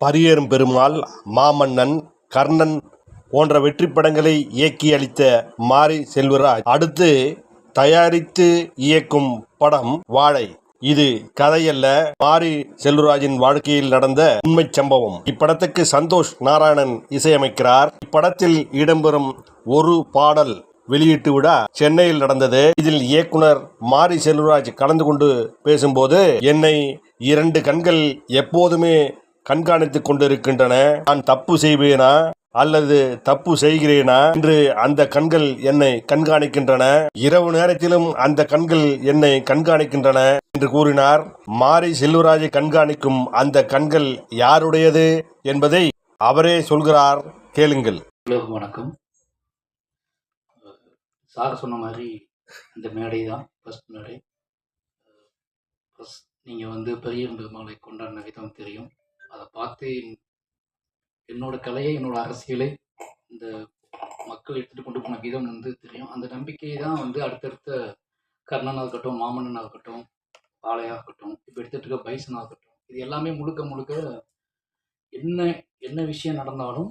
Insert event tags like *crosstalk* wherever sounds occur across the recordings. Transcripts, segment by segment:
பரியேறும் பெருமாள் மாமன்னன் கர்ணன் போன்ற வெற்றி படங்களை இயக்கி அளித்த மாரி செல்வராஜ் அடுத்து தயாரித்து இயக்கும் படம் வாழை. இது கதையல்ல மாரி செல்வராஜின் வாழ்க்கையில் நடந்த உண்மைச் சம்பவம். இப்படத்துக்கு சந்தோஷ் நாராயணன் இசையமைக்கிறார். இப்படத்தில் இடம்பெறும் ஒரு பாடல் வெளியீட்டு விழா சென்னையில் நடந்தது. இதில் இயக்குனர் மாரி செல்வராஜ் கலந்து கொண்டு பேசும்போது என்னை இரண்டு கண்கள் எப்போதுமே கண்காணித்துக் கொண்டிருக்கின்றன. நான் தப்பு செய்வேனா? அல்லது தப்பு செய்கிறேனா? என்று அந்த கண்கள் என்னை கண்காணிக்கின்றன. இரவு நேரத்திலும் அந்த கண்கள் என்னை கண்காணிக்கின்றன என்று கூறினார். மாரி செல்வராஜை கண்காணிக்கும் அந்த கண்கள் யாருடையது என்பதை அவரே சொல்கிறார். கேளுங்கள். வணக்கம். சார் சொன்ன மாதிரி இந்த மேடை தான் ஃபஸ்ட் மேடை. ஃபஸ்ட் நீங்கள் வந்து பெரிய பெருமாளை கொண்டாடின விதம் தெரியும். அதை பார்த்து என்னோட கலையை என்னோட அரசியலை இந்த மக்கள் எடுத்துகிட்டு கொண்டு போன விதம் வந்து தெரியும். அந்த நம்பிக்கை தான் வந்து அடுத்தடுத்த கர்ணனாக இருக்கட்டும் மாமன்னனாக இருக்கட்டும் பாளையாக இருக்கட்டும் இப்போ எடுத்துகிட்டு இருக்க பைசனாக இருக்கட்டும் இது எல்லாமே முழுக்க முழுக்க என்ன என்ன விஷயம் நடந்தாலும்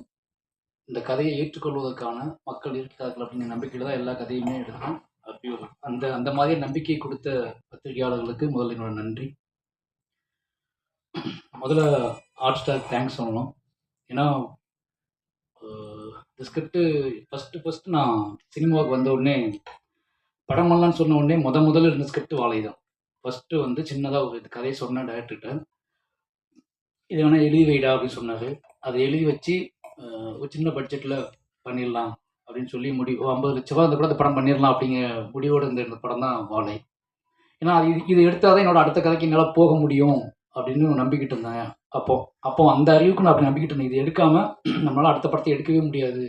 இந்த கதையை ஏற்றுக்கொள்வதற்கான மக்கள் இருக்கிறார்கள் அப்படிங்கிற நம்பிக்கையில் தான் எல்லா கதையுமே எடுத்தோம் அப்படி அந்த அந்த மாதிரி நம்பிக்கை கொடுத்த பத்திரிகையாளர்களுக்கு முதல்ல என்னோட நன்றி. முதல்ல ஹாட் ஸ்டார் தேங்க்ஸ் சொல்லணும். ஏன்னா அஹ், இந்த ஸ்கிரிப்டு ஃபஸ்ட்டு ஃபஸ்ட்டு நான் சினிமாவுக்கு வந்த உடனே படம் பண்ணலான்னு சொன்ன உடனே முத முதல்ல இருந்த ஸ்கிரிப்ட் வாழை தான் ஃபஸ்ட்டு வந்து சின்னதாக ஒரு கதையை சொன்னேன் டேரக்டர்கிட்ட இது வேணால் எழுதி வைடா அப்படின்னு சொன்னார். அதை எழுதி வச்சு ஒரு சின்ன பட்ஜெட்டில் பண்ணிடலாம் அப்படின்னு சொல்லி முடிவு ஒரு ஐம்பது லட்ச ரூபா அந்த கூட படம் பண்ணிடலாம் அப்படிங்கிற முடிவோடு இருந்த இந்த படம் தான் வாழை. ஏன்னா அது இது இது எடுத்தால் தான் என்னோட அடுத்த கதைக்கு என்னால் போக முடியும். அப்படின்னு நம்பிக்கிட்டு இருந்தேன் அப்போ அப்போ அந்த அறிவுக்கு நான் அப்படி நம்பிக்கிட்டு இருந்தேன். இது எடுக்காமல் *clears throat* நம்மளால் அடுத்த படத்தை எடுக்கவே முடியாது.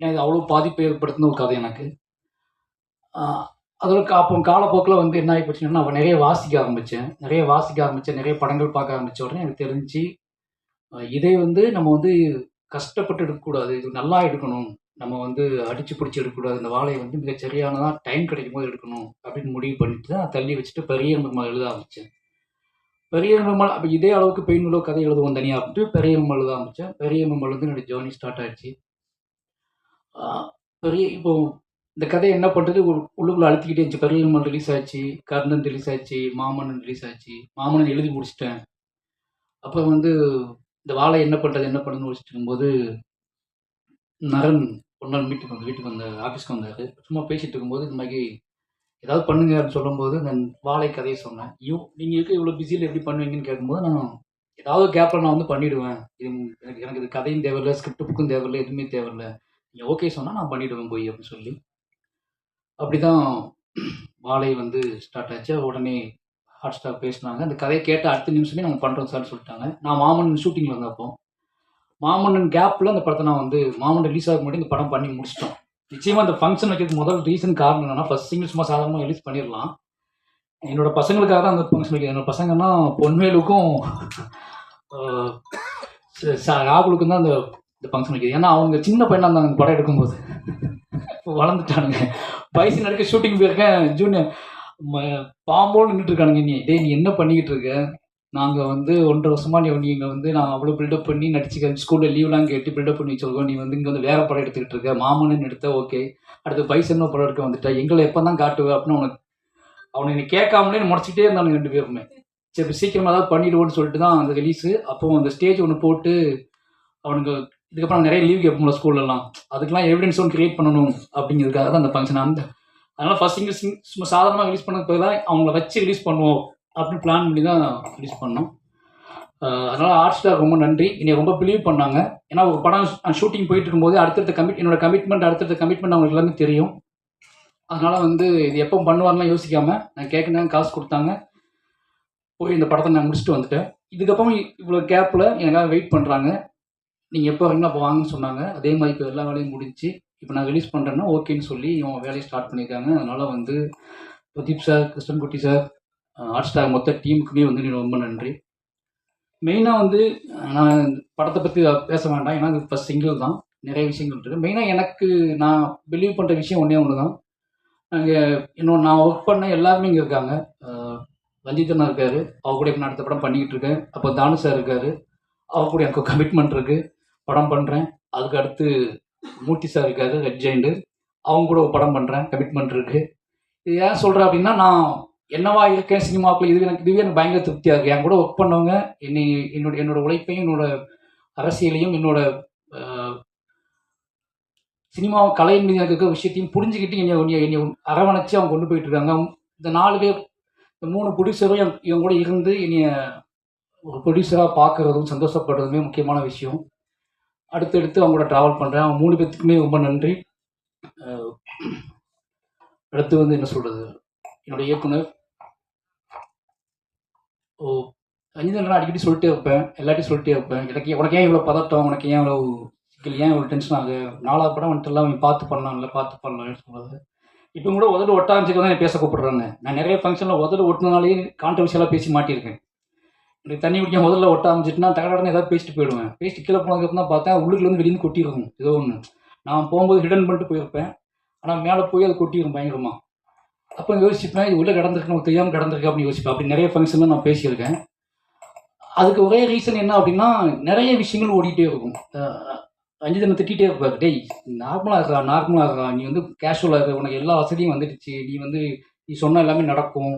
ஏன்னா இது அவ்வளோ பாதிப்பை ஏற்படுத்தின ஒரு கதை எனக்கு. அதோட கா- அப்போ காலப்போக்கில் வந்து என்ன ஆகி போச்சுன்னா நான் நிறைய வாசிக்க ஆரம்பித்தேன். நிறைய வாசிக்க ஆரம்பித்தேன். நிறைய படங்கள் பார்க்க ஆரம்பித்த உடனே எனக்கு தெரிஞ்சு இதை வந்து நம்ம வந்து கஷ்டப்பட்டு எடுக்கக்கூடாது. இது நல்லா எடுக்கணும். நம்ம வந்து அடித்து பிடிச்சி எடுக்கக்கூடாது. இந்த வாழையை வந்து மிகச் சரியானதாக டைம் கிடைக்கும் போது எடுக்கணும் அப்படின்னு முடிவு பண்ணிட்டு தான் தள்ளி வச்சுட்டு பெரிய எழுத ஆரம்பித்தேன். பெரிய பெருமாள் அப்போ இதே அளவுக்கு பெயின் உள்ள கதை எழுதுவோம் தனியாக அப்படின்ட்டு பெரிய தான் எழுத ஆரம்பித்தேன் பெரிய பெருமாள் வந்து ஜேர்னி ஸ்டார்ட் ஆயிடுச்சு பெரிய இப்போ இந்த கதை என்ன பண்ணுறது உள்ளுக்குள்ளே உள்ளுக்குள்ள அழுத்திக்கிட்டே இருந்துச்சு. பெரிய ரிலீஸ் ஆச்சு கர்ணன் ரிலீஸ் ஆச்சு மாமன்னன் ரிலீஸ் ஆச்சு மாமன்னன் எழுதி முடிச்சிட்டேன். அப்போ வந்து இந்த வாழை என்ன பண்ணுறது என்ன பண்ணுன்னு முடிச்சுட்டு இருக்கும்போது நரன் ஒரு நாள் மீட்டுக்கு வந்து வீட்டுக்கு வந்த ஆஃபீஸ்க்கு வந்தார். சும்மா பேசிகிட்டு இருக்கும்போது இந்த மாதிரி ஏதாவது பண்ணுங்க அப்படின்னு சொல்லும்போது நான் வாழை கதையை சொன்னேன். ஐயோ நீங்கள் இருக்க இவ்வளோ பிஸியில் எப்படி பண்ணுவீங்கன்னு கேட்கும்போது நான் ஏதாவது கேப்பில் நான் வந்து பண்ணிவிடுவேன் இது எனக்கு எனக்கு இது கதையும் தேவையில்லை ஸ்கிரிப்ட் புக்கும் தேவையில்லை எதுவுமே தேவையில்லை. நீங்கள் ஓகே சொன்னால் நான் பண்ணிவிடுவேன் போய் அப்படின்னு சொல்லி. அப்படி தான் வாழை வந்து ஸ்டார்ட் ஆச்சு. உடனே ஹாட் ஸ்டார் பேசினாங்க. அந்த கதையை கேட்ட அடுத்த நிமிஷமே நாங்கள் பண்ணுறோம் சார்னு சொல்லிட்டாங்க. நான் மாமன் ஷூட்டிங்கில் வந்தப்போ மாமன்னன் கேப்பில் அந்த படத்தை நான் வந்து மாமன் ரிலீஸ் ஆக முன்னாடி இந்த படம் பண்ணி முடிச்சிட்டோம். நிச்சயமாக அந்த ஃபங்க்ஷன் வைக்கிறதுக்கு முதல் ரீசன் காரணம் என்னன்னா ஃபர்ஸ்ட் சிங்கிள் சும்மா சாதாரணமாக ரிலீஸ் பண்ணிடலாம். என்னோட பசங்களுக்காக தான் அந்த ஃபங்க்ஷன் வைக்கிறேன். என்னோட பசங்கன்னா பொன்வேலுக்கும் ராகுலுக்கும் தான் அந்த இந்த ஃபங்க்ஷன் வைக்கிறது ஏன்னா அவங்க சின்ன பையனாக இருந்தாங்க அந்த படம் எடுக்கும்போது. இப்போ வளர்ந்துட்டானுங்க. வயசு நடக்க ஷூட்டிங் போயிருக்கேன் ஜூனியர் பாம்போடு நின்றுட்டு இருக்கானுங்க நீ டே நீ என்ன பண்ணிக்கிட்டு இருக்க? நாங்கள் வந்து ஒன்றரை வருஷமாக நீ நீங்கள் வந்து நான் அவ்வளோ பில்டப் பண்ணி நடிச்சுக்க ஸ்கூலில் லீவ்லாம் கேட்டு பில்டப் பண்ணி வச்சுருக்கோம். நீ வந்து இங்கே வந்து வேறு படம் எடுத்துக்கிட்டு இருக்க. மாமன்னு எடுத்த ஓகே அடுத்து பைசன்னு படம் எடுக்க வந்துட்டா. எங்களை எப்போ தான் காட்டுவ? அப்படின்னு உனக்கு அவனை நீ கேட்காமலே முடச்சிக்கிட்டே இருந்தானுங்க ரெண்டு பேருமே. சரி சீக்கிரமாக சீக்கிரமா ஏதாவது பண்ணிடுவோன்னு சொல்லிட்டு தான் அந்த ரிலீஸு அப்போ அந்த ஸ்டேஜ் ஒன்று போட்டு அவனுக்கு இதுக்கப்புறம் நிறைய லீவ் கேட்போம்ல ஸ்கூல்லலாம் அதுக்கெல்லாம் எவிடன்ஸ் ஒன்று கிரியேட் பண்ணணும் அப்படிங்கிறதுக்காக தான் அந்த ஃபங்க்ஷன் அந்த அதனால் ஃபஸ்ட் இங்கிலீஷ் சும்மா சாதாரணமாக ரிலீஸ் பண்ணதுக்கு பதிலா அவங்கள வச்சு ரிலீஸ் பண்ணுவோம். அப்படின்னு பிளான் பண்ணி தான் ரிலீஸ் பண்ணோம். அதனால் ஆர்ட் ஸ்டார் ரொம்ப நன்றி. என்னை ரொம்ப பிலீவ் பண்ணாங்க. ஏன்னா ஒரு படம் ஷூட்டிங் போயிட்டு இருக்கும்போது அடுத்தடுத்த கமிட் என்னோட கமிட்மெண்ட் அடுத்தடுத்த கமிட்மெண்ட் அவங்களுக்கு எல்லாமே தெரியும். அதனால் வந்து இது எப்போ பண்ணுவார்லாம் யோசிக்காமல் நான் கேட்குனாங்க காசு கொடுத்தாங்க. போய் இந்த படத்தை நான் முடிச்சுட்டு வந்துட்டேன். இதுக்கப்புறம் இவ்வளோ கேப்பில் எனக்காக வெயிட் பண்ணுறாங்க நீங்கள் எப்போ வரீங்களோ அப்போ வாங்கன்னு சொன்னாங்க. அதே மாதிரி இப்போ எல்லா வேலையும் முடிஞ்சு இப்போ நான் ரிலீஸ் பண்ணுறேன்னா ஓகேன்னு சொல்லி இவங்க வேலையை ஸ்டார்ட் பண்ணியிருக்காங்க. அதனால் வந்து Pradeep sir Krishnankutty sir Hotstar மொத்த டீமுக்குமே வந்து எனக்கு ரொம்ப நன்றி. மெயினாக வந்து நான் படத்தை பற்றி பேச வேண்டாம். ஏன்னா இது ஃபஸ்ட் சிங்கிள் தான். நிறைய விஷயங்கள் இருக்குது மெயினாக எனக்கு நான் பிலீவ் பண்ணுற விஷயம் ஒன்றே ஒன்று தான் நாங்கள் இன்னும் நான் ஒர்க் பண்ண எல்லாருமே இங்கே இருக்காங்க. அஹ் இருக்கார். அவர் கூட இப்போ நான் அடுத்த படம் பண்ணிக்கிட்டு இருக்கேன். அப்போ தானு சார் இருக்கார். அவர் கூட எனக்கு கமிட்மெண்ட் இருக்குது படம் பண்ணுறேன் அதுக்கு அடுத்து மூர்த்தி சார் இருக்காரு. ரெட் ஜெயிண்டு அவங்க கூட படம் பண்ணுறேன் கமிட்மெண்ட் இருக்குது இது ஏன் சொல்கிறேன் அப்படின்னா நான் என்னவா இருக்கேன் சினிமாவுக்குள்ள இது எனக்கு இதுவே எனக்கு பயங்கர திருப்தியாக இருக்குது என் கூட ஒர்க் பண்ணவங்க என்னை என்னோட என்னோட உழைப்பையும் என்னோட அரசியலையும் என்னோட சினிமா கலையின் மீது எனக்கு இருக்கிற விஷயத்தையும் புரிஞ்சுக்கிட்டு என்னை என்னை அரவணைச்சு அவங்க கொண்டு போயிட்டு இருக்காங்க. இந்த நாலு பேர் இந்த மூணு ப்ரொடியூசரும் என் இவங்க கூட இருந்து என்னைய ஒரு ப்ரொடியூசராக பார்க்குறதும் சந்தோஷப்படுறதுமே முக்கியமான விஷயம். அடுத்தடுத்து அவங்க கூட ட்ராவல் பண்ணுறேன் அவங்க மூணு பேர்த்துக்குமே ரொம்ப நன்றி. அடுத்து வந்து என்ன சொல்கிறது என்னோட இயக்குனர் ஓ ரஞ்சிதன் நான் அடிக்கடி சொல்லிட்டே வைப்பேன் எல்லாத்தையும் சொல்லிட்டே வைப்பேன் எனக்கு உனக்கு ஏன் இவ்வளோ பதட்டம்? உனக்கு ஏன் இவ்வளோ சிக்கல்? ஏன் இவ்வளோ டென்ஷன் ஆகுது நாலாவது படம் வந்துட்டு எல்லாம் அவன் பார்த்து பண்ணலாம்ல பார்த்து பண்ணலாம்னு சொல்கிறது இப்போ கூட உதடு ஒட்டாமிச்சுக்கு தான் என்னை பேச கூப்பிடுறாங்க. நான் நிறைய ஃபங்க்ஷனில் உதடு ஒட்டினாலே கான்ட்ரவர்ஷியலாக பேசி மாட்டியிருக்கேன். எனக்கு தண்ணி குடிக்க முதல்ல ஒட்ட ஆரம்பிச்சிட்டுனா தகடன்னு ஏதாவது பேசிட்டு போயிடுவேன். பேசிட்டு கீழே போனதுக்கப்புறம் தான் பார்த்தேன் உள்ளுக்குலேருந்து வெளியே கொட்டியிருக்கும். ஏதோ ஒன்று நான் போகும்போது ஹிடன் பண்ணிட்டு போயிருப்பேன். ஆனால் மேலே போய் அது கொட்டிடும் பயங்கரமாக அப்போ யோசிப்பேன் இது உள்ளே கிடந்திருக்கணும் நமக்கு தெரியாமல் கிடந்திருக்கு அப்படின்னு யோசிப்பேன். அப்படி நிறைய ஃபங்க்ஷனில் நான் பேசியிருக்கேன். அதுக்கு ஒரே ரீசன் என்ன அப்படின்னா நிறைய விஷயங்கள் ஓடிட்டே இருக்கும். அஞ்சு ரஞ்சிதனை திட்டிகிட்டே இருப்பார் டேய் நார்மலாக இருக்கா நார்மலாக இருக்கா நீ வந்து கேஷுவலாக இருக்க உனக்கு எல்லா வசதியும் வந்துடுச்சு. நீ வந்து நீ சொன்ன எல்லாமே நடக்கும்.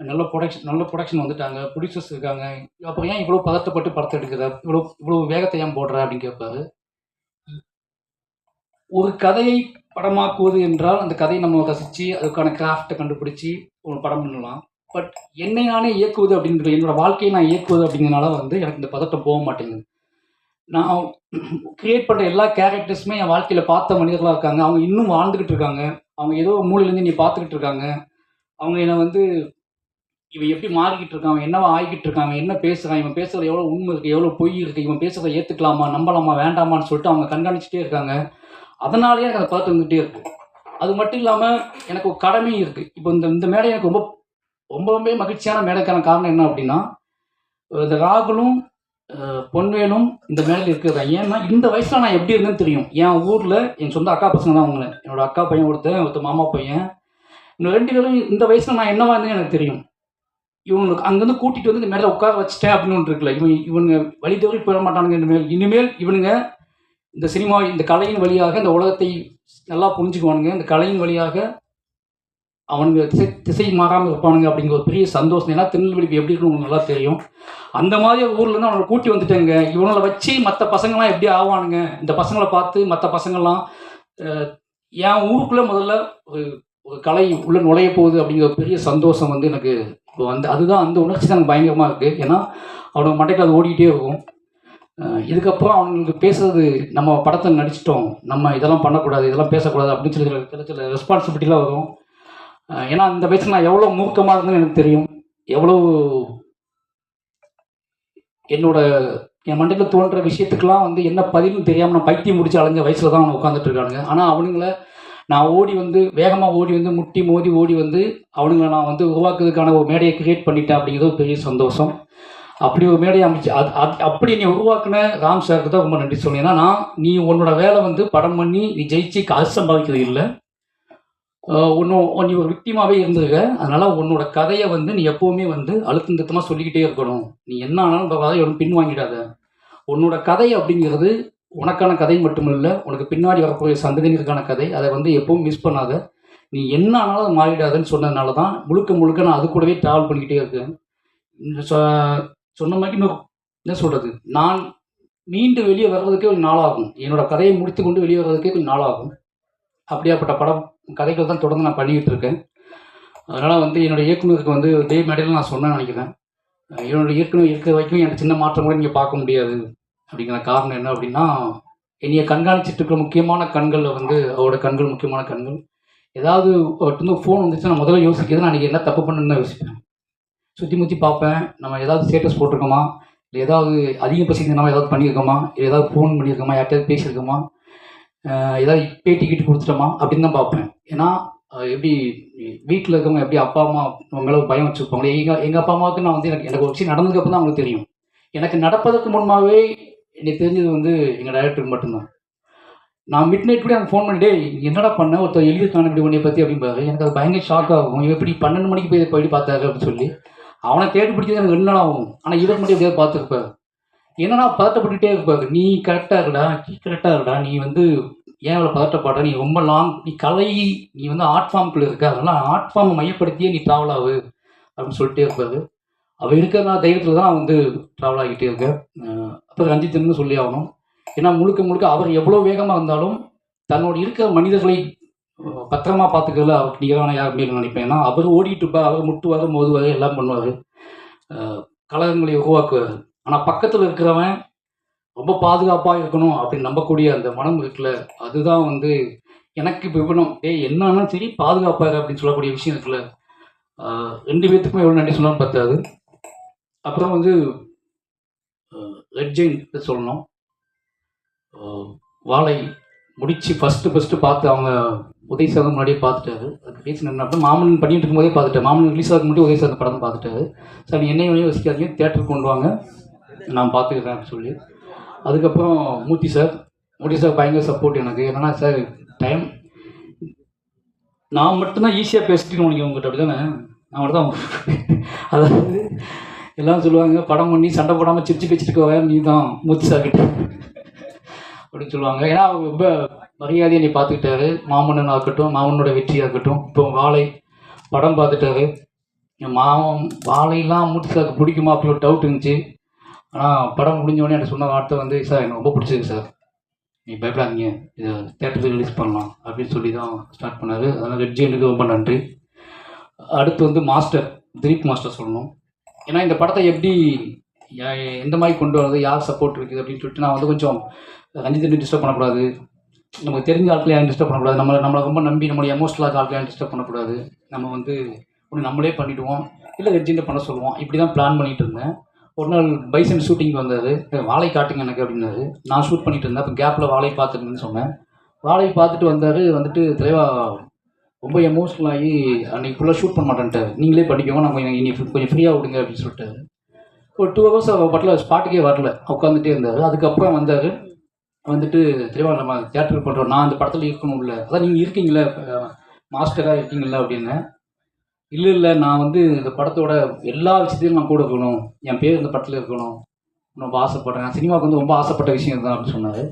நல்ல ப்ரொடக்ஷன் நல்ல ப்ரொடக்ஷன் வந்துட்டாங்க. ப்ரொடியூசர்ஸ் இருக்காங்க. அப்புறம் ஏன் இவ்வளோ பதட்டப்பட்டு படத்தை எடுக்கிற? இவ்வளோ இவ்வளோ வேகத்தை ஏன் போடுற அப்படின்னு கேட்பாரு. ஒரு கதையை படமாக்குவது என்றால் அந்த கதையை நம்ம ரசித்து அதுக்கான கிராஃப்டை கண்டுபிடிச்சி ஒரு படம் பண்ணலாம். பட் என்னை நானே இயக்குவது அப்படின்ற என்னோடய வாழ்க்கையை நான் இயக்குவது அப்படிங்கிறனால வந்து எனக்கு இந்த பதட்டம் போக மாட்டேங்குது. நான் கிரியேட் பண்ணுற எல்லா கேரக்டர்ஸுமே என் வாழ்க்கையில் பார்த்த மனிதர்களாக இருக்காங்க. அவங்க இன்னும் வாழ்ந்துக்கிட்டு இருக்காங்க. அவங்க ஏதோ மூலையிலேருந்து நீ பார்த்துக்கிட்டு இருக்காங்க. அவங்க என்னை வந்து இவன் எப்படி மாறிக்கிட்டு இருக்கான்? அவன் என்னவா ஆகிக்கிட்டு இருக்காங்க என்ன பேசுகிறான் இவன் பேசுகிற எவ்வளோ உண்மை இருக்குது எவ்வளோ பொய் இருக்குது இவன் பேசுறதை ஏற்றுக்கலாமா நம்பலாமா? வேண்டாமான்னு சொல்லிட்டு அவங்க கண்காணிச்சிட்டே இருக்காங்க. அதனாலேயே எனக்கு அதை பதட்டம் வந்துகிட்டே அது மட்டும் இல்லாமல் எனக்கு ஒரு கடமையும் இருக்குது இப்போ இந்த இந்த மேடை எனக்கு ரொம்ப ரொம்பவே மகிழ்ச்சியான மேடைக்கான காரணம் என்ன அப்படின்னா இந்த ராகுலும் பொன்வேலும் இந்த மேடையில் இருக்கிறதா? ஏன்னா இந்த வயசில் நான் எப்படி இருந்தேன்னு தெரியும். என் ஊரில் என் சொந்த அக்கா பசங்க தான் அவங்கள. என்னோட அக்கா பையன் ஒருத்தன் ஒருத்த மாமா பையன். இந்த ரெண்டு பேரும் இந்த வயசில் நான் என்னவா இருந்தேன்னு எனக்கு தெரியும். இவங்களுக்கு அங்கேருந்து கூட்டிகிட்டு வந்து இந்த மேலே உட்கார வச்சுட்டேன் அப்படின்னு ஒன்று இருக்குல்ல. இவன் இவனுங்க வழி தவறி போயிட மாட்டானுங்க. இனிமேல் இனிமேல் இவனுங்க இந்த சினிமா இந்த கலையின் வழியாக இந்த உலகத்தை நல்லா புரிஞ்சுக்குவானுங்க. இந்த கலையின் வழியாக அவனுங்க திசை திசை மாறாமல் இருப்பானுங்க அப்படிங்கிற ஒரு பெரிய சந்தோஷம். ஏன்னா திருநெல்வேலி எப்படி இருக்குன்னு உங்களுக்கு நல்லா தெரியும். அந்த மாதிரி ஒரு அவனை கூட்டி வந்துட்டேங்க. இவனை வச்சு மற்ற பசங்களாம் எப்படி ஆவானுங்க? இந்த பசங்களை பார்த்து மற்ற பசங்கள்லாம் என் ஊருக்குள்ளே முதல்ல ஒரு ஒரு கலை உள்ள நுழைய போகுது அப்படிங்கிற ஒரு பெரிய சந்தோஷம் வந்து எனக்கு அந்த வந்து அதுதான் அந்த உணர்ச்சி தான் எனக்கு பயங்கரமாக இருக்குது ஏன்னா அவனுக்கு மண்டைக்கு அது ஓடிக்கிட்டே இருக்கும். இதுக்கப்புறம் அவங்களுக்கு பேசுறது நம்ம படத்தை நடிச்சிட்டோம் நம்ம இதெல்லாம் பண்ணக்கூடாது இதெல்லாம் பேசக்கூடாது அப்படின்னு சொல்லி சில சில ரெஸ்பான்சிபிலிட்டிலாம் வரும். ஏன்னா அந்த வயசில் நான் எவ்வளோ மூர்க்கமாக இருந்தேன்னு எனக்கு தெரியும். எவ்வளோ என்னோட என் மண்டையில் தோன்ற விஷயத்துக்கெல்லாம் வந்து என்ன பதில்னு தெரியாமல் நான் பைத்தியம் முடிச்சு அலைஞ்ச வயசில் தான் அவங்க உட்காந்துட்டு இருக்கானுங்க. ஆனால் அவனுங்கள நான் ஓடி வந்து வேகமாக ஓடி வந்து முட்டி மோதி ஓடி வந்து அவனுங்களை நான் வந்து உருவாக்குறதுக்கான ஒரு மேடையை கிரியேட் பண்ணிட்டேன் அப்படிங்கிறது ஒரு பெரிய சந்தோஷம். அப்படி ஒரு மேடையை அமைச்சு அது அது அப்படி நீ உருவாக்குன ராம் சாருக்கு தான் ரொம்ப நன்றி சொல்லணும். ஏன்னா நான் நீ உன்னோட வேலை வந்து படம் பண்ணி நீ ஜெயிச்சு காசு சம்பாதிக்கிறது இல்லை. ஒன்றும் நீ ஒரு விக்டிமாவே இருந்திருக்க. அதனால் உன்னோட கதையை வந்து நீ எப்போவுமே வந்து அழுத்தம் திருத்தமாக சொல்லிக்கிட்டே இருக்கணும். நீ என்ன ஆனாலும் இந்த கதையை ஒன்றும் பின்வாங்கிடாத. உன்னோட கதை அப்படிங்கிறது உனக்கான கதை மட்டுமில்லை உனக்கு பின்னாடி வரக்கூடிய சந்ததியினருக்கான கதை. அதை வந்து எப்பவும் மிஸ் பண்ணாத. நீ என்ன ஆனாலும் மாறிடாதுன்னு சொன்னதுனால தான் முழுக்க முழுக்க நான் அது கூடவே ட்ராவல் பண்ணிக்கிட்டே இருக்கேன். சொன்ன மாதிரி இன்னும் என்ன சொல்கிறது நான் மீண்டு வெளியே வர்றதுக்கே ஒரு நாளாகும். என்னோட கதையை முடித்து கொண்டு வெளியே வர்றதுக்கே கொஞ்சம் நாளாகும். அப்படியாப்பட்ட படம் கதைகள் தான் தொடர்ந்து நான் பண்ணிக்கிட்டு இருக்கேன். அதனால் வந்து என்னோடய இயக்குனருக்கு வந்து இதே மேடையில் நான் சொன்னேன்னு நினைக்கிறேன். என்னோடய என்னோட இயக்குனர் இருக்கிற வரைக்கும் எனக்கு சின்ன மாற்றம் கூட நீங்கள் பார்க்க முடியாது. அப்படிங்கிற காரணம் என்ன அப்படின்னா என்னைய கண்காணிச்சிட்டு இருக்கிற முக்கியமான கண்களில் வந்து அவரோட கண்கள் முக்கியமான கண்கள். ஏதாவது அவர்கிட்ட வந்து ஃபோன் வந்துச்சு நான் முதல்ல யோசிக்கிறது நான் அன்றைக்கி என்ன தப்பு பண்ணுன்னு யோசிப்பேன். சுற்றி முற்றி பார்ப்பேன். நம்ம ஏதாவது ஸ்டேட்டஸ் போட்டிருக்கோமா? இல்லை ஏதாவது அதிக பசிக்கிறதுனால ஏதாவது பண்ணியிருக்கோமா? இல்லை ஏதாவது ஃபோன் பண்ணியிருக்கோமா? யார்கிட்டயாவது பேசியிருக்கோமா? ஏதாவது பேட்டி டிக்கெட் கொடுத்துட்டோமா? அப்படின்னு தான் பார்ப்பேன். ஏன்னா எப்படி வீட்டில் இருக்கவங்க எப்படி அப்பா அம்மா அவங்க மேலே பயம் வச்சுருப்பாங்க எங்கள் எங்கள் அப்பா அம்மாவுக்கு நான் வந்து எனக்கு எனக்கு ஒரு விஷயம் நடந்ததுக்கு அப்புறம் தான் அவங்களுக்கு தெரியும். எனக்கு நடப்பதற்கு முன்பாகவே எனக்கு தெரிஞ்சது வந்து எங்கள் டைரக்டருக்கு மட்டும்தான். நான் மிட் நைட் கூட எனக்கு ஃபோன் பண்ணிட்டே என்னடா பண்ண? ஒருத்தர் எழுதியிருக்கான இப்படி உன்னை பற்றி அப்படிம்பாரு. எனக்கு அது பயங்கர ஷாக் ஆகும். இவன் இப்படி பன்னெண்டு மணிக்கு போய் போய் பார்த்தாரு அப்படின்னு சொல்லி. அவனை தேடி பிடிச்சது எனக்கு ரெண்டு நாள் ஆகும். ஆனால் இதை மட்டும் எப்படியாவது பார்த்துருப்பாரு என்னன்னா பதட்டப்பட்டுட்டே இருப்பாரு நீ கரெக்டாக இருக்கடா நீ கரெக்டாக இருக்கடா நீ வந்து ஏன் இவ்வளோ பதட்டப்படுற? நீ ரொம்ப லாங் நீ கலை நீ வந்து ஆர்ட் ஃபார்முக்குள்ளே இருக்க. அதனால் ஆர்ட் ஃபார்மை மையப்படுத்தியே நீ ட்ராவல் ஆகு அப்படின்னு சொல்லிட்டே இருப்பாரு. அவர் இருக்கிறதுனால தைரியத்தில் தான் நான் வந்து ட்ராவல் ஆகிட்டே இருக்கேன். அப்போ அப்புறம் ரஞ்சித்னு சொல்லி ஆகணும். ஏன்னா முழுக்க முழுக்க அவர் எவ்வளோ வேகமாக இருந்தாலும் தன்னோட இருக்கிற மனிதர்களை பத்திரமா பார்த்துக்கிறதுல அவருக்கு நிகரான யாருமே நினைப்பேன் ஏன்னா அவர் ஓடிட்டு இருப்பார் அவர் முட்டுவார் மோதுவார் எல்லாம் பண்ணுவார். கழகங்களை உருவாக்குவார். ஆனால் பக்கத்தில் இருக்கிறவன் ரொம்ப பாதுகாப்பாக இருக்கணும் அப்படின்னு நம்பக்கூடிய அந்த மனம் இருக்குல்ல அதுதான் வந்து எனக்கு இப்போ இருக்கணும் ஏய் என்னன்னா சரி பாதுகாப்பாக அப்படின்னு சொல்லக்கூடிய விஷயம் இருக்குல்ல. ரெண்டு பேத்துக்குமே எவ்வளோ நன்றி சொன்னாலும் பத்தாது. அப்புறம் வந்து ரெட் ஜெயின் சொல்லணும். வாழை முடிச்சு ஃபஸ்ட்டு ஃபஸ்ட்டு பார்த்து அவங்க உதய் சார் முன்னாடியே பார்த்துட்டாரு. அதுக்கு ரீசன் என்ன அப்படின்னா மாமன் பண்ணிட்டு இருக்கும்போதே பார்த்துட்டேன் மாமன் ரிலீஸ் ஆகும் முன்னாடி உதய் சார் படம் பார்த்துட்டாரு. சார் நீ என்னையும் வேலையும் வசிக்காதீங்க தேட்டருக்கு கொண்டு வாங்க. நான் பார்த்துக்கிறேன் அப்படின்னு சொல்லி. அதுக்கப்புறம் மூர்த்தி சார் மூர்த்தி சார் பயங்கர சப்போர்ட் எனக்கு. என்னன்னா சார் டைம் நான் மட்டும்தான் ஈஸியாக பேசிட்டு உனக்கு உங்ககிட்ட அப்படி தானே நான் மட்டும் தான் அதாவது எல்லாம் சொல்லுவாங்க படம் பண்ணி சண்டை போடாமல் சிரிச்சு பேசிட்டு நீ தான் மூர்த்தி சார் கிட்ட அப்படின்னு சொல்லுவாங்க. ஏன்னா அவர் ரொம்ப மரியாதையை நீ பார்த்துக்கிட்டாரு. மாமன்னன் ஆகட்டும் மாமனோட வெற்றியாக இருக்கட்டும். இப்போ வாழை படம் பார்த்துட்டாரு. என் மாமன் வாழையெல்லாம் மூர்த்தி பிடிக்குமா அப்படி ஒரு டவுட் இருந்துச்சு. ஆனால் படம் முடிஞ்சோடனே எனக்கு சொன்ன வார்த்தை வந்து சார் எனக்கு ரொம்ப பிடிச்சிருக்கு சார். நீ பயப்படாதீங்க. இதை தேட்டருக்கு ரிலீஸ் பண்ணலாம். அப்படின்னு சொல்லி தான் ஸ்டார்ட் பண்ணார். அதனால் ரெட் ஜெயினுக்கு ரொம்ப நன்றி. அடுத்து வந்து மாஸ்டர் திலீப் மாஸ்டர் சொல்லணும். ஏன்னா இந்த படத்தை எப்படி எந்த மாதிரி கொண்டு வரது யார் சப்போர்ட் இருக்குது அப்படின்னு சொல்லிட்டு நான் வந்து கொஞ்சம் ரஞ்சித்தை டிஸ்டர்ப் பண்ணக்கூடாது. நமக்கு தெரிஞ்ச ஆட்களை யாரும் டிஸ்டர்ப் பண்ணக்கூடாது. நம்மளை நம்மளை ரொம்ப நம்பி நம்மளுடைய எமோஷனலாக ஆட்களை யாரும் டிஸ்டர்ப் பண்ணக்கூடாது. நம்ம வந்து ஒன்று நம்மளே பண்ணிவிடுவோம் இல்லை ரெட்ஜின்ட்ட பண்ண சொல்லுவோம். இப்படி தான் பிளான் பண்ணிட்டு இருந்தேன். ஒரு நாள் பைசன் ஷூட்டிங் வந்தார். வாழை காட்டுங்க எனக்கு அப்படின்னாரு. நான் ஷூட் பண்ணிட்டு இருந்தேன். அப்போ கேப்பில் வாழை பார்த்துருந்தேன்னு சொன்னேன். வாழை பார்த்துட்டு வந்தார். வந்துட்டு தலைவா ரொம்ப எமோஷனல் ஆகி அன்றைக்கி ஃபுல்லாக ஷூட் பண்ண மாட்டேன்ட்டார். நீங்களே பண்ணிக்கோங்க. நான் கொஞ்சம் இனி கொஞ்சம் ஃப்ரீயாக விடுங்க அப்படின்னு சொல்லிட்டு ஒரு டூ ஹவர்ஸ் பட்டில் ஸ்பாட்டுக்கே வரல. உட்காந்துட்டே இருந்தார். அதுக்கப்புறம் வந்தார். வந்துட்டு தெளிவா நம்ம தேட்டருக்கு பண்ணுறோம் நான் அந்த படத்தில் இருக்கணும் இல்லை அதான் நீங்கள் இருக்கீங்களே மாஸ்டராக இருக்கீங்களா அப்படின்னு. இல்லை இல்லை நான் வந்து இந்த படத்தோட எல்லா விஷயத்தையும் நான் கூட இருக்கணும். என் பேர் இந்த படத்தில் இருக்கணும். ரொம்ப ஆசைப்படுறேன். சினிமாவுக்கு வந்து ரொம்ப ஆசைப்பட்ட விஷயம் தான் அப்படின்னு சொன்னார்.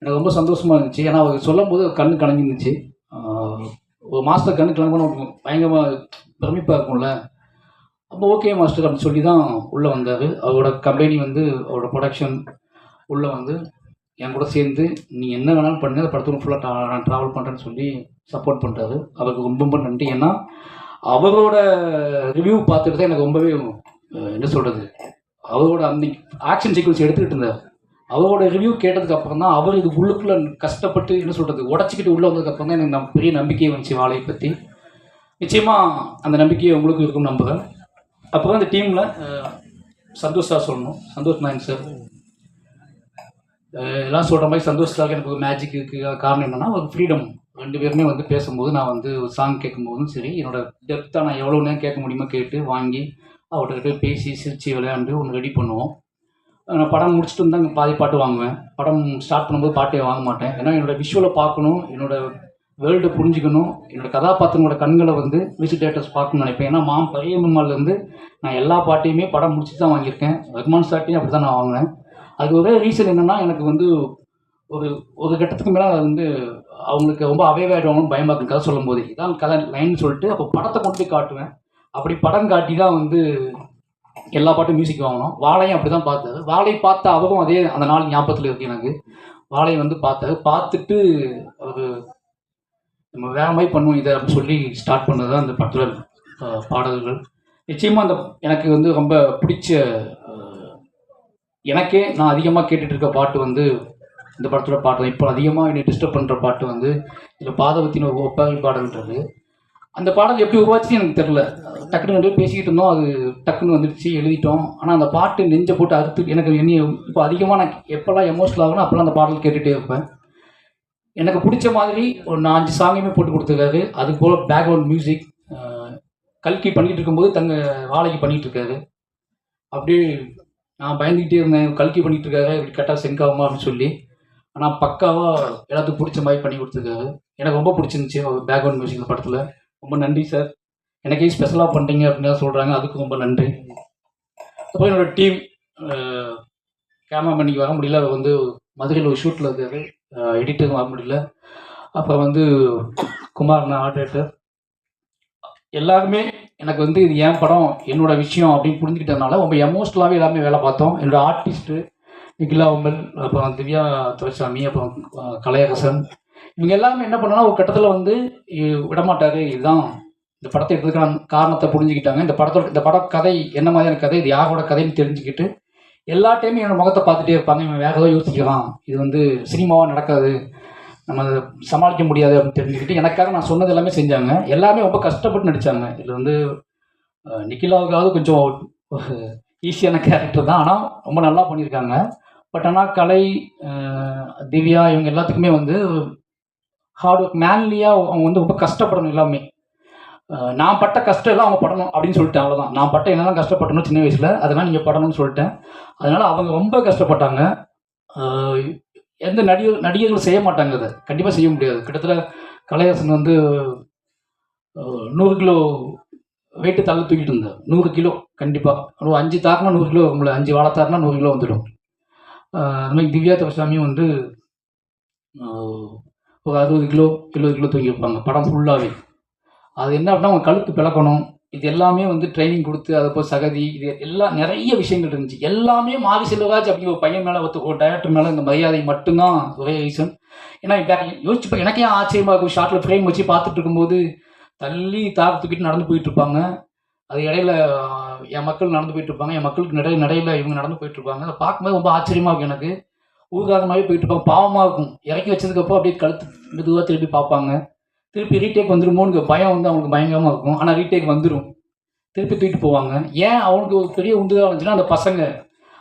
எனக்கு ரொம்ப சந்தோஷமாக இருந்துச்சு. ஏன்னா அவர் சொல்லும் போது கண்ணு கலங்கிருந்துச்சு. ஒரு மாஸ்டர் கண்ணு கலங்கணும் பயங்கரமாக பிரமிப்பாக இருக்கும்ல. அப்போ ஓகே மாஸ்டர் அப்படின்னு சொல்லி தான் உள்ளே வந்தார். அவரோட கம்பெனி வந்து அவரோட ப்ரொடக்ஷன் உள்ளே வந்து என் கூட சேர்ந்து நீ என்ன வேணாலும் பண்ணுங்க அந்த படத்துக்கு ஃபுல்லாக நான் ட்ராவல் பண்ணுறேன்னு சொல்லி சப்போர்ட் பண்ணுறாரு அவருக்கு ரொம்ப ரொம்ப நன்றி. ஏன்னா அவரோட ரிவ்யூ பார்த்துட்டு தான் எனக்கு ரொம்பவே என்ன சொல்கிறது அவரோட அந்த ஆக்ஷன் சீக்வன்ஸ் எடுத்துக்கிட்டு இருந்தார். அவரோட ரிவ்யூ கேட்டதுக்கு அப்புறம் தான் அவர் இது உள்ளுக்குள்ளே கஷ்டப்பட்டு என்ன சொல்கிறது உடச்சிக்கிட்டு உள்ளே வந்ததுக்கப்புறம் தான் எனக்கு நம் பெரிய நம்பிக்கை வந்துச்சு வாழையை பற்றி நிச்சயமாக அந்த நம்பிக்கையை உங்களுக்கும் இருக்கும்னு நம்புகிறேன் அப்போ இந்த டீமில் சந்தோஷ் சார் சொல்லணும். சந்தோஷ் நாயன் சார் எல்லாம் சொல்கிற மாதிரி சந்தோஷ் சார் எனக்கு ஒரு மேஜிக் காரணம் என்னென்னா ஒரு ஃப்ரீடம் ரெண்டு பேருமே வந்து பேசும்போது நான் வந்து ஒரு சாங் கேட்கும்போதும் சரி என்னோட டெப்த்தாக நான் எவ்வளோ நேரம் கேட்க முடியுமோ கேட்டு வாங்கி அவர்கிட்ட பேசி சிரித்து விளையாண்டு ஒன்று ரெடி பண்ணுவோம். நான் படம் முடிச்சுட்டு வந்து பாதி பாட்டு வாங்குவேன். படம் ஸ்டார்ட் பண்ணும்போது பாட்டே வாங்க மாட்டேன். ஏன்னா என்னோட விஷுவலை பார்க்கணும். என்னோட வேர்ல்டை புரிஞ்சுக்கணும். என்னோட கதாபாத்திரங்களோட கண்களை வந்து விசிட்டேட்டர்ஸ் பார்க்கணும்னு நினைப்பேன். ஏன்னா மாம் பழைய இருந்து நான் எல்லா பாட்டையுமே படம் முடிச்சு தான் வாங்கியிருக்கேன். ரஹ்மான் சாட்டையும் அப்படி தான் நான் வாங்கினேன். அது ஒரே ரீசன் என்னென்னா எனக்கு வந்து ஒரு ஒரு கட்டத்துக்கு மேலே அது வந்து அவங்களுக்கு ரொம்ப அவைவாயிடுவாங்கன்னு பயமாக இருக்கும் கதை சொல்லும் போது இதான் கதை லைன் சொல்லிட்டு அப்போ படத்தை கொண்டு போய் காட்டுவேன். அப்படி படம் காட்டி தான் வந்து எல்லா பாட்டும் மியூசிக் வாங்கினோம். வாழையும் அப்படி தான் பார்த்தது. வாழை பார்த்த அவரும் அதே அந்த நாள் ஞாபகத்தில் இருக்கு எனக்கு. வாழை வந்து பார்த்தாரு பார்த்துட்டு ஒரு நம்ம வேற மாதிரி பண்ணுவோம் இதை அப்படின்னு சொல்லி ஸ்டார்ட் பண்ணது தான் அந்த படத்தில் பாடல்கள். நிச்சயமாக அந்த எனக்கு வந்து ரொம்ப பிடிச்ச எனக்கே நான் அதிகமாக கேட்டுட்டு இருக்க பாட்டு வந்து இந்த படத்தோட பாட்டு இப்போ அதிகமாக என்னை டிஸ்டர்ப் பண்ணுற பாட்டு வந்து இதில் பாதவத்தின் ஒரு ஒப்பாரி பாடல்ன்றது. அந்த பாடல் எப்படி உருவாச்சுன்னு எனக்கு தெரில டக்குன்னு ரெண்டு பேரும் பேசிக்கிட்டு இருந்தோம். அது டக்குன்னு வந்துடுச்சு எழுதிட்டோம். ஆனால் அந்த பாட்டு நெஞ்சை போட்டு அறுத்து எனக்கு என்ன இப்போ அதிகமாக நான் எப்போல்லாம் எமோஷனல் ஆகணும் அப்போல்லாம் அந்த பாடல் கேட்டுகிட்டே இருப்பேன். எனக்கு பிடிச்ச மாதிரி ஒரு நான் அஞ்சு சாங்கையுமே போட்டு கொடுத்துருக்காரு. அது போல் பேக்ரவுண்ட் மியூசிக் கல்கி பண்ணிகிட்டு இருக்கும்போது தங்க வாழைக்கு பண்ணிகிட்டு இருக்காரு. அப்படியே நான் பயந்துக்கிட்டே இருந்தேன் கல்கி பண்ணிகிட்டு இருக்காரு இப்படி கரெக்டாக செங்காகுமா அப்படின்னு சொல்லி. ஆனால் பக்காவாக எல்லாத்துக்கும் பிடிச்ச மாதிரி பண்ணி கொடுத்துருக்காரு. எனக்கு ரொம்ப பிடிச்சிருந்துச்சி பேக்ரவுண்ட் மியூசிக் இந்த படத்தில். ரொம்ப நன்றி சார் எனக்கே ஸ்பெஷலாக பண்ணுறீங்க அப்படின்னு சொல்கிறாங்க அதுக்கு ரொம்ப நன்றி. அப்புறம் என்னோட டீம் கேமராமேனுக்கு வர முடியல. வந்து மதுரையில் ஒரு ஷூட்டில் இருக்காரு. எடிட்டரும் வர முடியல. அப்புறம் வந்து குமார் ஆர்டேட்டர் எல்லாருமே எனக்கு வந்து இது என் படம் என்னோட விஷயம் அப்படின்னு புரிஞ்சுக்கிட்டதுனால ரொம்ப எமோஷ்னலாகவே எல்லாமே வேலை பார்த்தோம். என்னோட ஆர்டிஸ்ட்டு நிகிலா உமல் அப்புறம் திவ்யா துரைசாமி அப்புறம் கலையரசன். இவங்க எல்லாருமே என்ன பண்ணாலும் ஒரு கட்டத்தில் வந்து இ- விடமாட்டாரு. இதுதான் இந்த படத்தை எடுத்துக்கான காரணத்தை புரிஞ்சுக்கிட்டாங்க. இந்த படத்தோட இந்த பட கதை என்ன மாதிரியான கதை இது யாரோட கதைன்னு தெரிஞ்சுக்கிட்டு எல்லா டைமும் என்னோட முகத்தை பார்த்துட்டே இருப்பாங்க. இவன் வேற யோசிக்கலாம் இது வந்து சினிமாவாக நடக்காது. நம்ம அதை சமாளிக்க முடியாது அப்படின்னு தெரிஞ்சுக்கிட்டு எனக்காக நான் சொன்னது எல்லாமே செஞ்சாங்க. எல்லாமே ரொம்ப கஷ்டப்பட்டு நடித்தாங்க இதில் வந்து நிக்கிலாவுக்காவது கொஞ்சம் ஈஸியான கேரக்டர் தான். ஆனால் ரொம்ப நல்லா பண்ணியிருக்காங்க. பட் ஆனால் கலை திவ்யா இவங்க எல்லாத்துக்குமே வந்து ஹார்ட் ஒர்க் மேன்லியாக அவங்க வந்து ரொம்ப கஷ்டப்படணும் எல்லாமே. நான் பட்ட கஷ்டம் எல்லாம் அவங்க படணும் அப்படின்னு சொல்லிட்டேன் அவ்வளோதான் நான் பட்ட என்னெல்லாம் கஷ்டப்பட்டணும் சின்ன வயசில் அதெல்லாம் நீங்கள் படணும்னு சொல்லிட்டேன். அதனால் அவங்க ரொம்ப கஷ்டப்பட்டாங்க. எந்த நடிகர் நடிகர்கள் செய்ய மாட்டாங்க அதை. கண்டிப்பாக செய்ய முடியாது. கிட்டத்தட்ட கலையரசன் வந்து நூறு கிலோ வெயிட்டு தள்ள தூக்கிட்டு இருந்தேன் நூறு கிலோ கண்டிப்பாக ஒரு அஞ்சு தாக்குனா நூறு கிலோ உங்களை அஞ்சு வாழை தாக்குனா நூறு கிலோ வந்துடும். அதுமாதிரி திவ்யா தவசாமி வந்து ஒரு அறுபது கிலோ எழுபது கிலோ தூக்கியிருப்பாங்க. படம் ஃபுல்லாகவே அது என்ன அப்படின்னா அவங்க கழுத்து பிளக்கணும். இது எல்லாமே வந்து ட்ரைனிங் கொடுத்து அதை போய் சகதி இது எல்லாம் நிறைய விஷயங்கள் இருந்துச்சு. எல்லாமே மாறி செல்வராஜ் அப்படி ஒரு பையன் மேலே ஒருத்த ஒரு டேரக்டர் மேலே இந்த மரியாதை மட்டும்தான் ஒரே ரீசன் ஏன்னா இப்போ யோசிச்சு எனக்கே ஆச்சரியமா இருக்கும். ஷார்ட்டில் ஃப்ரேம் வச்சு பார்த்துட்டு இருக்கும்போது தள்ளி தாக்கு தூக்கிட்டு நடந்து போயிட்டு இருப்பாங்க. அது இடையில என் மக்கள் நடந்து போயிட்டு இருப்பாங்க. என் மக்களுக்கு நடை நடையில் இவங்க நடந்து போயிட்டு இருப்பாங்க. அதை பார்க்கும்போது ரொம்ப ஆச்சரியமாக இருக்கும் எனக்கு. ஊர்காரமாகவே போயிட்டு இருப்பாங்க பாவமாக இருக்கும். இறக்கி வச்சதுக்கப்புறம் அப்படியே கழுத்து மெதுவாக திருப்பி பார்ப்பாங்க. திருப்பி ரீடேக் வந்துருமோங்கிற பயம் வந்து அவங்களுக்கு பயங்கரமாக இருக்கும். ஆனால் ரீடேக் வந்துடும் திருப்பி தூக்கிட்டு போவாங்க. ஏன் அவங்களுக்கு ஒரு பெரிய உந்துதலாக இருந்துச்சுன்னா அந்த பசங்க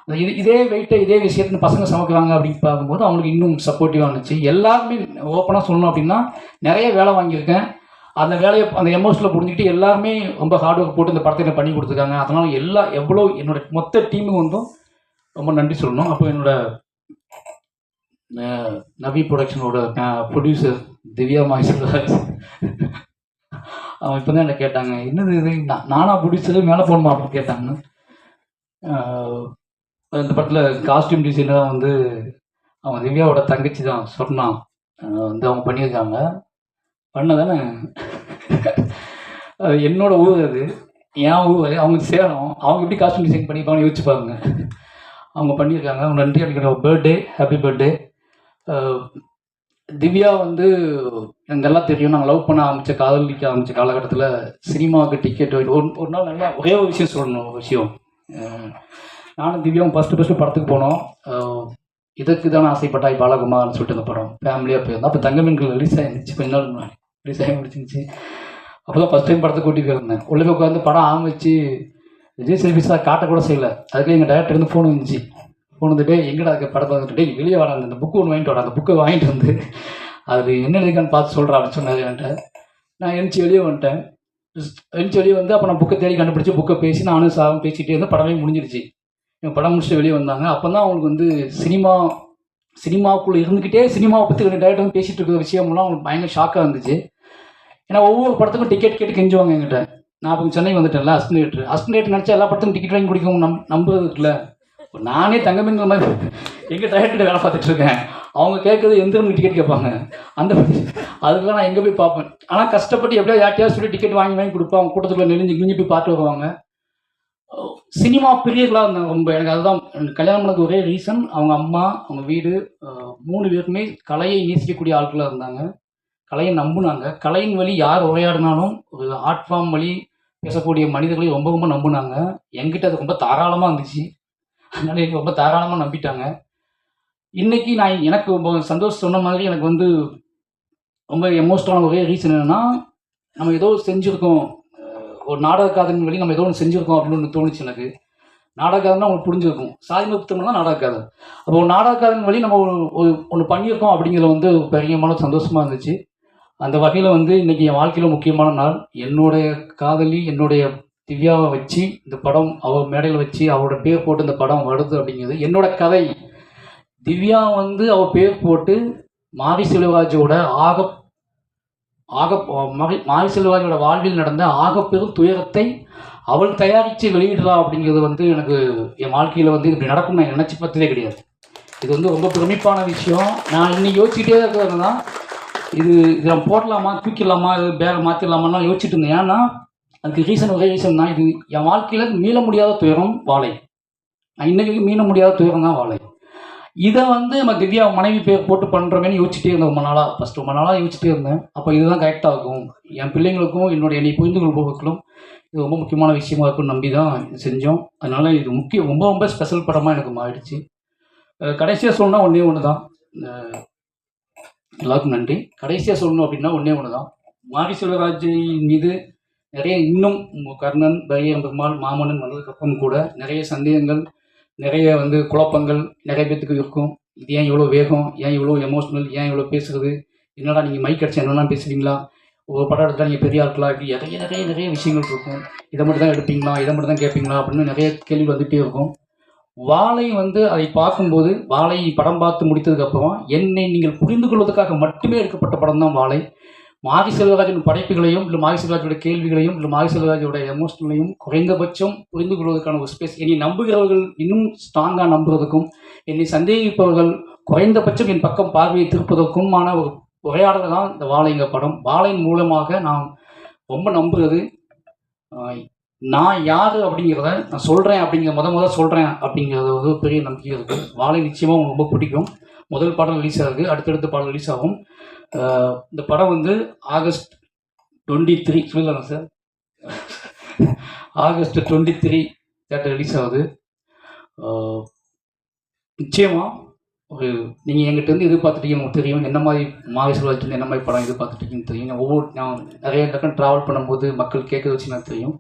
அந்த இது இதே வெயிட்டை இதே விஷயத்துல பசங்க சமைக்கிறாங்க அப்படின்னு பார்க்கும்போது அவங்களுக்கு இன்னும் சப்போர்ட்டிவாக இருந்துச்சு. எல்லாருமே ஓப்பனாக சொல்லணும் அப்படின்னா நிறைய வேலை வாங்கியிருக்கேன். அந்த வேலையை அந்த எமோஷனில் புரிஞ்சுக்கிட்டு எல்லாருமே ரொம்ப ஹார்ட் ஒர்க் போட்டு இந்த படத்தை பண்ணி கொடுத்துருக்காங்க. அதனால் எல்லா எவ்வளோ என்னோட மொத்த டீமும் வந்தும் ரொம்ப நன்றி சொல்லணும். அப்போ என்னோட நவி ப்ரொடக்ஷனோட ப்ரொடியூசர் திவ்யா மாய்ஸ்வராஜ் அவன் இப்போ தான் என்ன கேட்டாங்க என்னது இது? நான் நானா பிடிச்சது? மேலே போகணுமா? அப்படின்னு கேட்டாங்க. இந்த படத்தில் காஸ்டியூம் டிசைனராக வந்து அவன் திவ்யாவோட தங்கச்சி தான் சொன்னான் வந்து அவங்க பண்ணியிருக்காங்க. பண்ணதானே? அது என்னோட ஊர் அது. என் ஊர் அவங்க சேரும் அவங்க எப்படி காஸ்டியூம் டிசைன் பண்ணியிருப்பாங்கன்னு யோசிச்சு பாருங்க. அவங்க பண்ணியிருக்காங்க. அவங்க நன்றி அடிக்கிற பர்த்டே ஹாப்பி பர்த்டே திவ்யா வந்து எங்கெல்லாம் தெரியும்? நாங்கள் லவ் பண்ண ஆரம்பித்த காதலிக்க ஆரம்பித்த காலகட்டத்தில் சினிமாவுக்கு டிக்கெட் ஒரு ஒரு நாள் நல்லா ஒரே ஒரு விஷயம் சொல்லணும் ஒரு விஷயம். நானும் திவ்யாவும் ஃபஸ்ட்டு ஃபஸ்ட்டு படத்துக்கு போனோம். இதுக்கு தானே ஆசைப்பட்டாய் பாலகுமார்னு சொல்லிட்டு அந்த படம் ஃபேமிலியாக போயிருந்தோம். அப்போ தங்கமீன்கள் ரிலீஸ் ஆயிருந்துச்சு கொஞ்ச நாள் முன்னாடி. ரிலீஸ் ஆகி முடிச்சிருந்துச்சு. அப்போ தான் ஃபஸ்ட் டைம் படத்தை கூட்டி போயிருந்தேன். உள்ளே போய் உட்காந்து படம் ஆரம்பிச்சு விஜய் சர்வீஸாக காட்ட கூட செய்யலை. அதுக்கு எங்கள் டேரக்டர் இருந்து ஃபோன் வந்துச்சு. ஃபோன் எங்கடா அதுக்கு படம் வந்துட்டு வெளியே வர அந்த புக்கு ஒன்று வாங்கிட்டு வர அந்த புக்கை வாங்கிட்டு வந்து அது என்ன இருக்கான்னு பார்த்து சொல்கிறேன் அப்படின்னு சொன்னார் என்கிட்ட. நான் எழுந்துச்சி வெளியே வந்துட்டேன். எழுந்துச்சி வெளியே வந்து அப்போ நான் புக்கை தேடி கண்டுபிடிச்சி புக்கை பேசி நானும் சாவும் பேசிகிட்டே இருந்தேன். படமே முடிஞ்சிருச்சு. எங்கள் படம் முடிச்சுட்டு வெளியே வந்தாங்க. அப்போ தான் அவங்களுக்கு வந்து சினிமா சினிமாவுக்குள்ளே இருந்துக்கிட்டே சினிமாவை பற்றி ரெண்டு டேரக்டர் வந்து பேசிகிட்டு இருக்கிற விஷயம்லாம் அவங்களுக்கு பயங்கர ஷாக்காக இருந்துச்சு. ஏன்னா ஒவ்வொரு படத்துக்கும் டிக்கெட் கேட்டு கெஞ்சுவாங்க என்கிட்ட. நான் இப்போ சென்னை வந்துட்டேன்ல அஸ்டன் தேட்டர் அஸ்டன் தேட்டர் நினச்சா எல்லா படத்துக்கும் டிக்கெட் வாங்கி குடிக்கும் நம் நம்புறது இருக்குல்ல நானே தங்கமின்ற மாதிரி எங்கள் டயர்கிட்ட வேலை பார்த்துட்டு இருக்கேன். அவங்க கேட்குறது எந்த டிக்கெட் கேட்பாங்க? அந்த அதுக்கெல்லாம் நான் எங்கே போய் பார்ப்பேன். ஆனால் கஷ்டப்பட்டு எப்படியோ யார்ட்டையாவது சொல்லி டிக்கெட் வாங்கி வாங்கி கொடுப்பேன். அவங்க கூட்டத்துக்குள்ள நெளிஞ்சு கிழிஞ்சு போய் பார்த்து வருவாங்க. சினிமா பிரியர்களாக இருந்தாங்க ரொம்ப எனக்கு அதுதான் கல்யாணம் பண்ணது ஒரே ரீசன் அவங்க அம்மா அவங்க வீடு மூணு பேருமே கலையை நேசிக்கக்கூடிய ஆட்களாக இருந்தாங்க. கலையை நம்புனாங்க. கலையின் வழி யார் உரையாடினாலும் ஒரு ஆர்ட் ஃபார்ம் வழி பேசக்கூடிய மனிதர்களை ரொம்ப ரொம்ப நம்புனாங்க. என்கிட்ட அது ரொம்ப தாராளமாக இருந்துச்சு. அதனால எனக்கு ரொம்ப தாராளமாக நம்பிட்டாங்க. இன்னைக்கு நான் எனக்கு ரொம்ப சந்தோஷம் சொன்ன மாதிரி எனக்கு வந்து ரொம்ப எமோஷனலான ஒரே ரீசன் என்னென்னா நம்ம ஏதோ செஞ்சுருக்கோம். ஒரு நாடக காதலின் வழி நம்ம ஏதோ ஒன்று செஞ்சுருக்கோம் அப்படின்னு ஒன்று தோணுச்சு எனக்கு. நாடகாதன்னா உங்களுக்கு புரிஞ்சிருக்கும். சாதிம புத்தகம்னா நாடகாதல் அப்போ ஒரு நாடகாதலின் வழி நம்ம ஒரு ஒன்று பண்ணியிருக்கோம் அப்படிங்கிறது வந்து பெரியமான சந்தோஷமாக இருந்துச்சு. அந்த வகையில் வந்து இன்றைக்கி என் வாழ்க்கையில் முக்கியமான நாள். என்னுடைய காதலி என்னுடைய திவ்யாவை வச்சு இந்த படம் அவள் மேடையில் வச்சு அவரோட பேர் போட்டு இந்த படம் வருது அப்படிங்கிறது என்னோட கதை. திவ்யா வந்து அவள் பேர் போட்டு மாரி செல்வராஜோட ஆக ஆக மாரி செல்வராஜோட வாழ்வில் நடந்த ஆகப்பெரும் துயரத்தை அவள் தயாரித்து வெளியிடலாம் அப்படிங்கிறது வந்து எனக்கு என் வாழ்க்கையில் வந்து இப்படி நடக்கும் நான் நினச்சி பார்த்ததே கிடையாது. இது வந்து ரொம்ப பிரமிப்பான விஷயம். நான் இன்னும் யோசிச்சுட்டே இருக்கிறது தான். இது இதை போடலாமா தூக்கிடலாமா இது பேரை மாற்றிடலாமான்னு யோசிச்சுட்டு இருந்தேன். ஏன்னா அதுக்கு ரீசன் ஒரே ரீசன் தான். இது என் வாழ்க்கையில் மீள முடியாத துயரம் வாழை. நான் இன்றைக்கு மீள முடியாத துயரம் தான் வாழை. இதை வந்து நம்ம திவ்யா மனைவி பேர் போட்டு பண்ணுறோமேனு யோசிச்சுட்டே இருந்தேன் ரொம்ப நாளாக ஃபஸ்ட்டு ரொம்ப நாளாக யோசிச்சுட்டே இருந்தேன். அப்போ இதுதான் கரெக்டாக இருக்கும் என் பிள்ளைங்களுக்கும் என்னோட என்னை புரிந்து கொள்பவர்களும் இது ரொம்ப முக்கியமான விஷயமா இருக்கும்னு நம்பி தான் இது செஞ்சோம். அதனால் இது முக்கிய ரொம்ப ரொம்ப ஸ்பெஷல் படமாக எனக்கு மாறிடுச்சு. கடைசியாக சொல்லணும்னா ஒன்றே ஒன்று தான் எல்லாருக்கும் நன்றி. கடைசியாக சொல்லணும் அப்படின்னா ஒன்றே ஒன்று தான் மாரி செல்வராஜ் மீது நிறைய இன்னும் கர்ணன் பையன் பெருமாள் மாமன்னன் வந்ததுக்கப்புறம் கூட நிறைய சந்தேகங்கள் நிறைய வந்து குழப்பங்கள் நிறைய பேத்துக்கு இருக்கும். இது ஏன் இவ்வளோ வேகம்? ஏன் இவ்வளோ எமோஷ்னல் ஏன் இவ்வளோ பேசுகிறது என்னடா நீங்கள் மைக் அடிச்சு என்னெல்லாம் பேசுவீங்களா? ஒரு படம் எடுத்தால் நீங்கள் பெரிய ஆட்களா இப்படி நிறைய நிறைய நிறைய விஷயங்கள் இருக்கும். இதை மட்டும் தான் எடுப்பீங்களா? இதை மட்டும் தான் கேட்பீங்களா அப்படின்னு நிறைய கேள்வி வந்துகிட்டே இருக்கும். வாழை வந்து அதை பார்க்கும்போது வாழை படம் பார்த்து முடித்ததுக்கப்புறம் என்னை நீங்கள் புரிந்து கொள்வதற்காக மட்டுமே எடுக்கப்பட்ட படம் தான் வாழை. மாகி செல்வராஜன் படைப்புகளையும் இல்லை மாகி செல்வராஜோட கேள்விகளையும் இல்லை மாகி செல்வராஜோட எமோஷனலையும் குறைந்தபட்சம் புரிந்து கொள்வதற்கான ஒரு ஸ்பேஸ் என்னை நம்புகிறவர்கள் இன்னும் ஸ்ட்ராங்காக நம்புவதற்கும் என்னை சந்தேகிப்பவர்கள் குறைந்தபட்சம் என் பக்கம் பார்வையை திருப்பதற்குமான ஒரு உரையாடல் தான் இந்த வாழைங்க படம். வாழையின் மூலமாக நான் ரொம்ப நம்புகிறது நான் யார் அப்படிங்கிறத நான் சொல்கிறேன் அப்படிங்கிற முத முத சொல்கிறேன் அப்படிங்கிறது ஒரு பெரிய நம்பிக்கை இருக்குது வாழை நிச்சயமாக உங்களுக்கு ரொம்ப பிடிக்கும். முதல் பாடல் ரிலீஸ் ஆகுது அடுத்தடுத்த பாடல் ரிலீஸ் ஆகும். இந்த படம் வந்து ஆகஸ்ட் டுவெண்ட்டி த்ரீ சொல்லலாம் sir. August twenty three theatre release ஆகுது. நிச்சயமாக ஒரு நீங்கள் எங்கிட்ட வந்து எதிர்பார்த்துட்டீங்க உங்களுக்கு தெரியும். என்ன மாதிரி மாவி செல்வாஜ்லேருந்து என்ன மாதிரி படம் எதிர்பார்த்துட்டீங்கன்னு தெரியும். ஒவ்வொரு நான் நிறைய இடக்கம் ட்ராவல் பண்ணும்போது மக்கள் கேட்கறத வச்சு எனக்கு தெரியும்.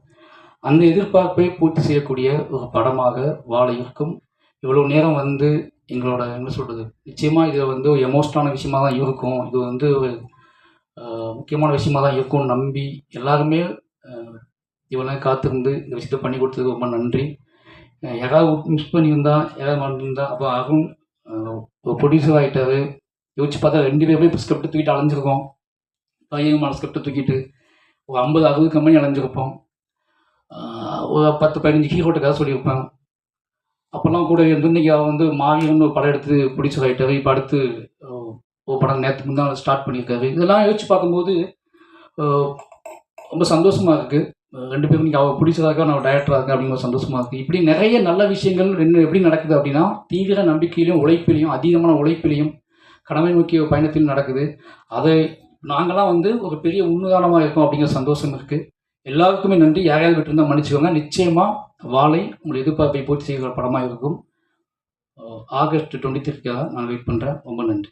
அந்த எதிர்பார்ப்பை பூர்த்தி செய்யக்கூடிய ஒரு படமாக வாழ இருக்கும். இவ்வளோ நேரம் வந்து எங்களோட என்ன சொல்கிறது நிச்சயமாக இது வந்து ஒரு எமோஷனான விஷயமா தான் இருக்கும். இது வந்து ஒரு முக்கியமான விஷயமா தான் இருக்கும்னு நம்பி எல்லாருமே ஆஹ், இவ்வளோ காத்திருந்து இந்த விஷயத்தை பண்ணி கொடுத்ததுக்கு ரொம்ப நன்றி. யாராவது மிஸ் பண்ணியிருந்தா யாராவது மறந்துருந்தா அப்போ அருண் ஒரு ப்ரொடியூசர் ஆகிட்டாரு யோசிச்சு பார்த்தா ரெண்டு பேருமே இப்போ ஸ்கிரிப்ட் தூக்கிட்டு அலைஞ்சிருக்கோம். பையன் ஸ்கிரிப்ட் தூக்கிட்டு ஒரு ஐம்பது அறுபது கம்பெனி அலைஞ்சிருப்போம். ஒரு பத்து பதினஞ்சு ஹீரோட்ட கதை சொல்லியிருப்பேன். அப்போல்லாம் கூட இருந்து இன்னைக்கு வந்து மாவியன்னு ஒரு படம் எடுத்து ப்ரொடியூசர் ஆகிட்டாரு இப்போ அடுத்து அஹ், ஒரு படம் நேற்று முந்தான் ஸ்டார்ட் பண்ணியிருக்காரு. இதெல்லாம் யோசிச்சு பார்க்கும்போது ரொம்ப சந்தோஷமாக இருக்குது ரெண்டு பேரும் நீங்கள் அவள் பிடிச்சதாக நான் டைரக்டராக இருக்கேன் அப்படிங்கிற ஒரு சந்தோஷமாக இருக்குது இப்படி நிறைய நல்ல விஷயங்கள் ரெண்டு எப்படி நடக்குது அப்படின்னா தீவிர நம்பிக்கையிலையும் உழைப்பிலையும் அதிகமான உழைப்பிலையும் கடமை நோக்கிய பயணத்திலும் நடக்குது. அதை நாங்களாம் வந்து ஒரு பெரிய உன்னுதாரணமாக இருக்கோம் அப்படிங்கிற சந்தோஷம் இருக்குது எல்லாருக்குமே நன்றி. யாரையாவது விட்டுருந்தா மன்னிச்சுக்கோங்க. நிச்சயமாக வாழை உங்கள் எதிர்பார்ப்பை பூர்த்தி செய்கிற படமாக இருக்கும். ஆகஸ்ட் டுவெண்ட்டி த்ரீக்காக நான் வெயிட் பண்ணுறேன் ரொம்ப நன்றி.